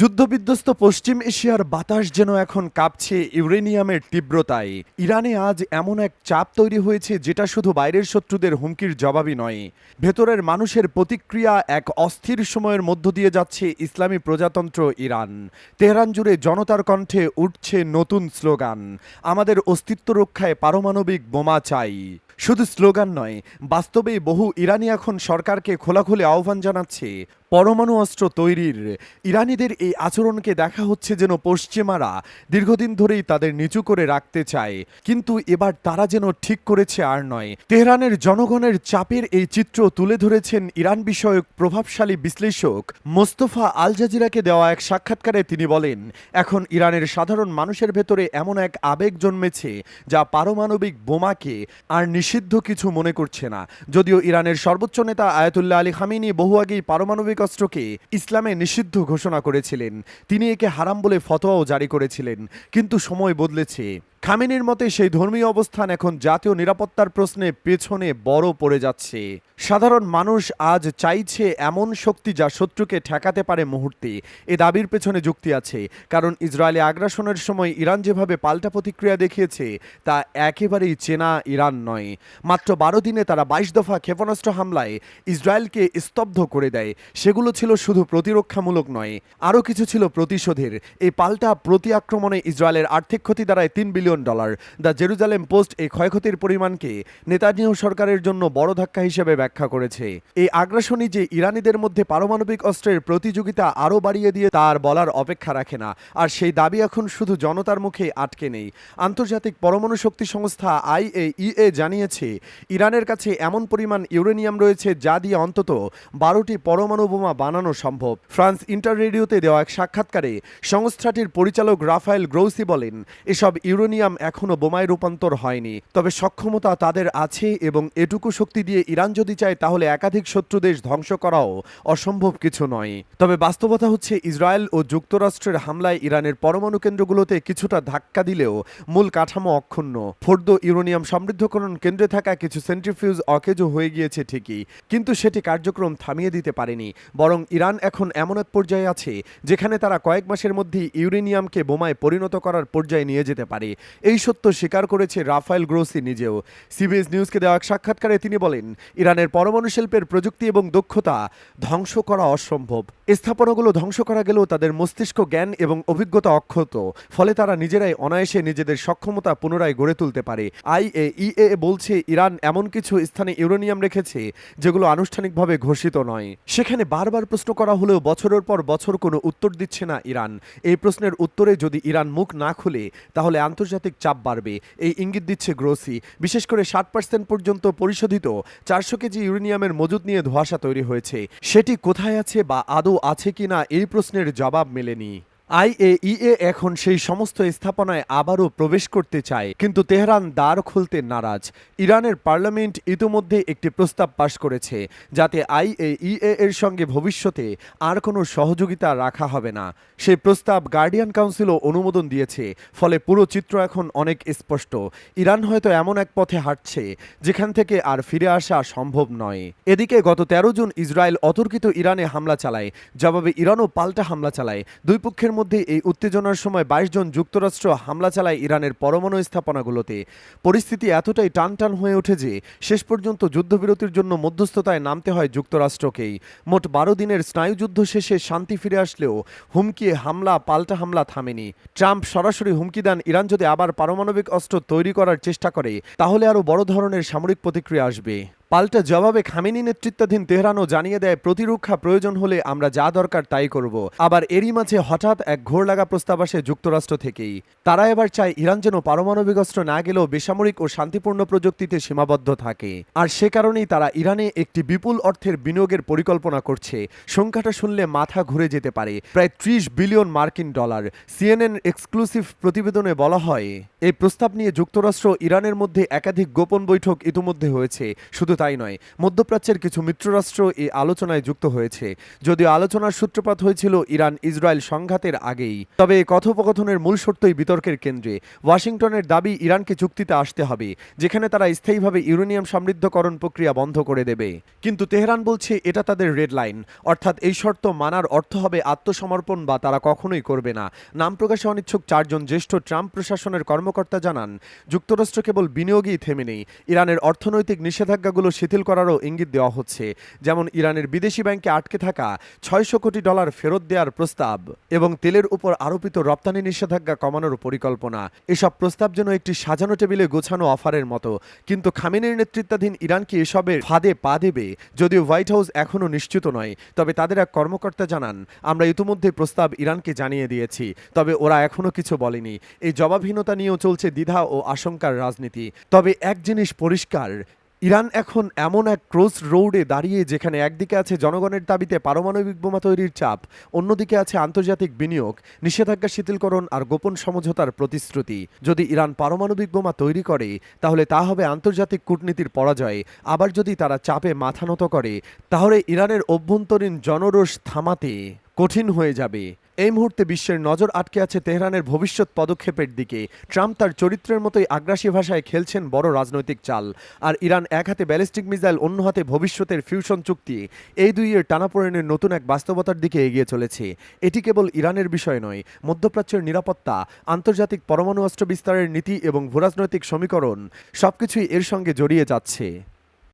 যুদ্ধবিধ্বস্ত পশ্চিম এশিয়ার বাতাস যেন এখন কাঁপছে ইউরেনিয়ামের তীব্রতায়। ইরানে আজ এমন এক চাপ তৈরি হয়েছে যেটা শুধু বাইরের শত্রুদের হুমকির জবাবই নয়, ভেতরের মানুষের প্রতিক্রিয়া এক অস্থির সময়ের মধ্য দিয়ে যাচ্ছে ইসলামী প্রজাতন্ত্র ইরান। তেহরান জুড়ে জনতার কণ্ঠে উঠছে নতুন স্লোগান, আমাদের অস্তিত্ব রক্ষায় পারমাণবিক বোমা চাই। শুধু স্লোগান নয়, বাস্তবেই বহু ইরানি এখন সরকারকে খোলাখুলি আহ্বান জানাচ্ছে পরমাণু অস্ত্র তৈরির ইরানিদের এই আচরণকে দেখা হচ্ছে যেন পশ্চিমারা দীর্ঘদিন ধরেই তাদের নিচু করে রাখতে চায়। কিন্তু এবার তারা যেন ঠিক করেছে আর নয়। তেহরানের জনগণের চাপের এই চিত্র তুলে ধরেছেন ইরান বিষয়ক প্রভাবশালী বিশ্লেষক মোস্তফা আল জাজিরাকে দেওয়া এক সাক্ষাৎকারে তিনি বলেন, এখন ইরানের সাধারণ মানুষের ভেতরে এমন এক আবেগ জন্মেছে যা পারমাণবিক বোমাকে আর নিষিদ্ধ কিছু মনে করছে না। যদিও ইরানের সর্বোচ্চ নেতা আয়াতুল্লাহ আলী খামিনি বহু আগেই পারমাণবিক অস্ত্রকে ইসলামে নিষিদ্ধ ঘোষণা করেছিলেন। তিনি একে হারাম বলে ফতোয়াও জারি করেছিলেন, কিন্তু সময় বদলেছে। খামেনির মতে সেই ধর্মীয় অবস্থান এখন জাতীয় নিরাপত্তার প্রশ্নে পেছনে বড় পড়ে যাচ্ছে। সাধারণ মানুষ আজ চাইছে এমন শক্তি যা শত্রুকে ঠেকাতে পারে মুহূর্তে। এ দাবির পেছনে যুক্তি আছে, কারণ ইসরায়েলি আগ্রাসনের সময় ইরান যেভাবে পাল্টা প্রতিক্রিয়া দেখিয়েছে, তা একেবারেই চেনা ইরান নয়। মাত্র বারো দিনে তারা বাইশ দফা ক্ষেপণাস্ত্র হামলায় ইসরায়েলকে স্তব্ধ করে দেয়। সেগুলো ছিল শুধু প্রতিরক্ষামূলক নয়, আরও কিছু ছিল প্রতিশোধের। এই পাল্টা প্রতি আক্রমণে ইসরায়েলের আর্থিক ক্ষতি দাঁড়ায় তিন billion dollar. The Jerusalem Post এই ক্ষয়ক্ষতির পরিমাণকে নেতানিয়াহু সরকারের জন্য বড় ধাক্কা হিসেবে ব্যাখ্যা করেছে। এই আগ্রাসনই যে ইরানিদের মধ্যে পারমাণবিক অস্ত্রের প্রতিযোগিতা আরও বাড়িয়ে দিয়ে তার বলার অপেক্ষা রাখে না, আর সেই দাবি এখন শুধু জনতার মুখে আটকে নেই। আন্তর্জাতিক পরমাণু শক্তি সংস্থা আইএইএ জানিয়েছে, ইরানের কাছে এমন পরিমাণ ইউরেনিয়াম রয়েছে যা দিয়ে অন্তত বারোটি পরমাণু বোমা বানানো সম্ভব। ফ্রান্স ইন্টার রেডিওতে দেওয়া এক সাক্ষাৎকারে সংস্থাটির পরিচালক রাফায়েল গ্রৌসি বলেন, এসব ইউরেনিয়াম এখনও বোমায় রূপান্তর হয়নি। তবে সক্ষমতা তাদের আছে এবং এটুকু শক্তি দিয়ে ইরান যদি চায়, তাহলে একাধিক শত্রু দেশ ধ্বংস করাও অসম্ভব কিছু নয়। তবে বাস্তবতা হচ্ছে, ইসরায়েল ও যুক্তরাষ্ট্রের হামলায় ইরানের পরমাণু কেন্দ্রগুলোতে কিছুটা ধাক্কা দিলেও মূল কাঠামো অক্ষুণ্ণ। ফোর্দ ইউরেনিয়াম সমৃদ্ধকরণ কেন্দ্রে থাকা কিছু সেন্ট্রিফিউজ অকেজো হয়ে গিয়েছে ঠিকই, কিন্তু সেটি কার্যক্রম থামিয়ে দিতে পারেনি। বরং ইরান এখন এমন এক পর্যায়ে আছে, যেখানে তারা কয়েক মাসের মধ্যেই ইউরেনিয়ামকে বোমায় পরিণত করার পর্যায়ে নিয়ে যেতে পারে। এই সত্য স্বীকার করেছে রাফায়েল গ্রোসি নিজেও। সিবিএস নিউজকে দেওয়া এক সাক্ষাৎকারে তিনি বলেন, ইরানের পরমাণু শিল্পের প্রযুক্তি এবং দক্ষতা ধ্বংস করা অসম্ভব। স্থাপনাগুলো ধ্বংস করা গেলেও তাদের মস্তিষ্ক জ্ঞান এবং অভিজ্ঞতা অক্ষত। ফলে তারা নিজেরাই অনায়াসে নিজেদের সক্ষমতা পুনরায় গড়ে তুলতে পারে। আইএইএ বলছে, ইরান এমন কিছু স্থানে ইউরেনিয়াম রেখেছে, যেগুলো আনুষ্ঠানিকভাবে ঘোষিত নয়। সেখানে বারবার প্রশ্ন করা হলেও বছরের পর বছর কোনো উত্তর দিচ্ছে না ইরান। এই প্রশ্নের উত্তরে যদি ইরান মুখ না খুলে, তাহলে আন্তর্জাতিক চাপ বাড়বে। এই ইঙ্গিত দিচ্ছে গ্রোসি। বিশেষ করে ষাট পার্সেন্ট পর্যন্ত পরিশোধিত চারশো কেজি ইউরেনিয়ামের মজুদ নিয়ে ধোয়াশা তৈরি হয়েছে। সেটি কোথায় আছে বা আদৌ আছে কিনা এই প্রশ্নের জবাব মেলেনি। আইএইএ এখন সেই সমস্ত স্থাপনায় আবারও প্রবেশ করতে চায়, কিন্তু তেহরান দ্বার খুলতে নারাজ। ইরানের পার্লামেন্ট ইতোমধ্যে একটি প্রস্তাব পাশ করেছে, যাতে আইএইএ এর সঙ্গে ভবিষ্যতে আর কোনো সহযোগিতা রাখা হবে না। সেই প্রস্তাব গার্ডিয়ান কাউন্সিলও অনুমোদন দিয়েছে, ফলে পুরো চিত্র এখন অনেক স্পষ্ট। ইরান হয়তো এমন এক পথে হাঁটছে, যেখান থেকে আর ফিরে আসা সম্ভব নয়। এদিকে গত তেরো জুন ইসরায়েল অতর্কিত ইরানে হামলা চালায়, জবাবে ইরানও পাল্টা হামলা চালায়। দুই পক্ষের মধ্যে এই উত্তেজনার সময় বাইশ জন যুক্তরাষ্ট্র হামলা চালায় ইরানের পরমাণু স্থাপনাগুলোতে। পরিস্থিতি এতটাই টানটান হয়ে ওঠে যে শেষ পর্যন্ত যুদ্ধবিরতির জন্য মধ্যস্থতায় নামতে হয় যুক্তরাষ্ট্রকেই। মোট বারো দিনের স্নায়ুযুদ্ধ শেষে শান্তি ফিরে আসলেও হুমকি, হামলা, পাল্টা হামলা থামেনি। ট্রাম্প সরাসরি হুমকি দেন, ইরান যদি আবার পারমাণবিক অস্ত্র তৈরি করার চেষ্টা করে, তাহলে আরও বড় ধরনের সামরিক প্রতিক্রিয়া আসবে। পাল্টা জবাবে খামেনি নেতৃত্বাধীন তেহরানও জানিয়ে দেয়, প্রতিরক্ষা প্রয়োজন হলে আমরা যা দরকার তাই করব। আবার এরই মাঝে হঠাৎ এক ঘোর লাগা প্রস্তাব আসে যুক্তরাষ্ট্র থেকেই। তারা এবার চায় ইরান যেন পারমাণবিক অস্ত্র না গেলেও বেসামরিক ও শান্তিপূর্ণ প্রযুক্তিতে সীমাবদ্ধ থাকে। আর সে কারণেই তারা ইরানে একটি বিপুল অর্থের বিনিয়োগের পরিকল্পনা করছে। সংখ্যাটা শুনলে মাথা ঘুরে যেতে পারে। প্রায় ত্রিশ বিলিয়ন মার্কিন ডলার। সিএনএন এক্সক্লুসিভ প্রতিবেদনে বলা হয়, এই প্রস্তাব নিয়ে যুক্তরাষ্ট্র ইরানের মধ্যে একাধিক গোপন বৈঠক ইতিমধ্যে হয়েছে। শুধু তাই নয়। মধ্যপ্রাচ্যের কিছু মিত্ররাষ্ট্র এই আলোচনায় যুক্ত হয়েছে। যদিও আলোচনার সূত্রপাত হয়েছিল ইরান ইসরায়েল সংঘাতের আগেই। তবে কথোপকথনের মূল সত্যই বিতর্কের কেন্দ্রে। ওয়াশিংটনের দাবি, ইরানকে চুক্তিতে আসতে হবে, যেখানে তারা স্থায়ীভাবে ইউরেনিয়াম সমৃদ্ধকরণ প্রক্রিয়া বন্ধ করে দেবে। কিন্তু তেহরান বলছে, এটা তাদের রেড লাইন। অর্থাৎ এই শর্ত মানার অর্থ হবে আত্মসমর্পণ বা তারা কখনোই করবে না। নাম প্রকাশে অনিচ্ছুক চারজন জ্যেষ্ঠ ট্রাম্প প্রশাসনের কর্মকর্তা জানান, যুক্তরাষ্ট্র কেবল বিনিয়োগেই থেমে নেই। ইরানের অর্থনৈতিক নিষেধাজ্ঞাগুলো শিথিল করারও ইঙ্গিত দেওয়া হচ্ছে। যেমন ইরানের বিদেশি ব্যাংকে আটকে থাকা ছয়শো কোটি ডলার ফেরত দেওয়ার প্রস্তাব এবং তেলের উপর আরোপিত রপ্তানি নিষেধাজ্ঞা কমানোর পরিকল্পনা। এসব প্রস্তাব যেন একটি সাজানো টেবিলে গোছানো অফারের মতো। কিন্তু খামিনের নেতৃত্বাধীন ইরান কি এসবের ফাঁদে পা দেবে? যদিও হোয়াইট হাউস এখনও নিশ্চিত নয়। তবে তাদের এক কর্মকর্তা জানান, আমরা ইতিমধ্যে প্রস্তাব ইরানকে জানিয়ে দিয়েছি। তবে ওরা এখনও কিছু বলেনি। এই জবাবহীনতা নিয়েও চলছে দ্বিধা ও আশঙ্কার রাজনীতি। তবে এক জিনিস পরিষ্কার ইরান এখন এমন এক ক্রস রোডে দাঁড়িয়ে যেখানে একদিকে আছে জনগণের দাবিতে পারমাণবিক বোমা তৈরির চাপ, অন্যদিকে আছে আন্তর্জাতিক বিনিয়োগ, নিষেধাজ্ঞা শিথিলকরণ আর গোপন সমঝোতার প্রতিশ্রুতি। যদি ইরান পারমাণবিক বোমা তৈরি করে, তাহলে তা হবে আন্তর্জাতিক কূটনীতির পরাজয়। আবার যদি তারা চাপে মাথা নত করে, তাহলে ইরানের অভ্যন্তরীণ জনরোষ থামাতে কঠিন হয়ে যাবে। এই মুহূর্তে বিশ্বের নজর আটকে আছে তেহরানের ভবিষ্যৎ পদক্ষেপের দিকে। ট্রাম্প তার চরিত্রের মতোই আগ্রাসী ভাষায় খেলছেন বড় রাজনৈতিক চাল। আর ইরান এক হাতে ব্যালিস্টিক মিসাইল, অন্য হাতে ভবিষ্যতের ফিউশন চুক্তি। এই দুইয়ের টানাপোড়েনের নতুন এক বাস্তবতার দিকে এগিয়ে চলেছে। এটি কেবল ইরানের বিষয় নয়, মধ্যপ্রাচ্যের নিরাপত্তা, আন্তর্জাতিক পরমাণু অস্ত্র বিস্তারের নীতি এবং ভূরাজনৈতিক সমীকরণ সবকিছুই এর সঙ্গে জড়িয়ে যাচ্ছে।